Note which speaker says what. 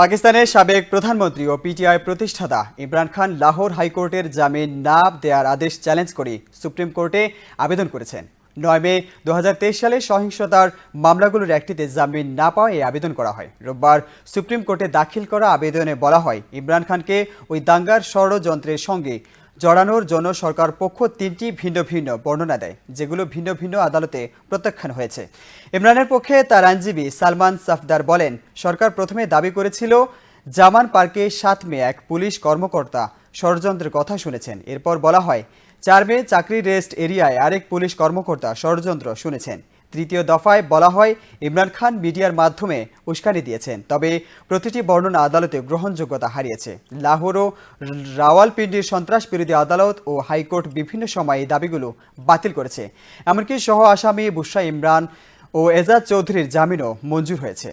Speaker 1: পাকিস্তানের সাবেক প্রধানমন্ত্রী ও পিটিআই প্রতিষ্ঠাতা ইমরান খান লাহোর হাইকোর্টের জামিন না দেওয়ার আদেশ চ্যালেঞ্জ করে সুপ্রিম কোর্টে আবেদন করেছেন। নয় মে দু হাজার তেইশ সালে সহিংসতার মামলাগুলোর একটিতে জামিন না পাওয়া এই আবেদন করা হয়। রোববার সুপ্রিম কোর্টে দাখিল করা আবেদনে বলা হয়, ইমরান খানকে ওই দাঙ্গার ষড়যন্ত্রের সঙ্গে জড়ানোর জন্য সরকার পক্ষ তিনটি ভিন্ন ভিন্ন বর্ণনা দেয়, যেগুলো ভিন্ন ভিন্ন আদালতে প্রত্যাখ্যান হয়েছে। ইমরানের পক্ষে তার আইনজীবী সালমান সাফদার বলেন, সরকার প্রথমে দাবি করেছিল, জামান পার্কে সাত মে এক পুলিশ কর্মকর্তা ষড়যন্ত্রের কথা শুনেছেন। এরপর বলা হয়, চার মে চাকরি রেস্ট এরিয়ায় আরেক পুলিশ কর্মকর্তা ষড়যন্ত্র শুনেছেন। তৃতীয় দফায় বলা হয়, ইমরান খান মিডিয়ার মাধ্যমে উস্কানি দিয়েছেন। তবে প্রতিটি বর্ণনা আদালতে গ্রহণযোগ্যতা হারিয়েছে। লাহোর ও রাওয়ালপিন্ডির সন্ত্রাস বিরোধী আদালত ও হাইকোর্ট বিভিন্ন সময়ে এই দাবিগুলো বাতিল করেছে। এমনকি সহ আসামি বুসা ইমরান ও এজাজ চৌধুরীর জামিনও মঞ্জুর হয়েছে।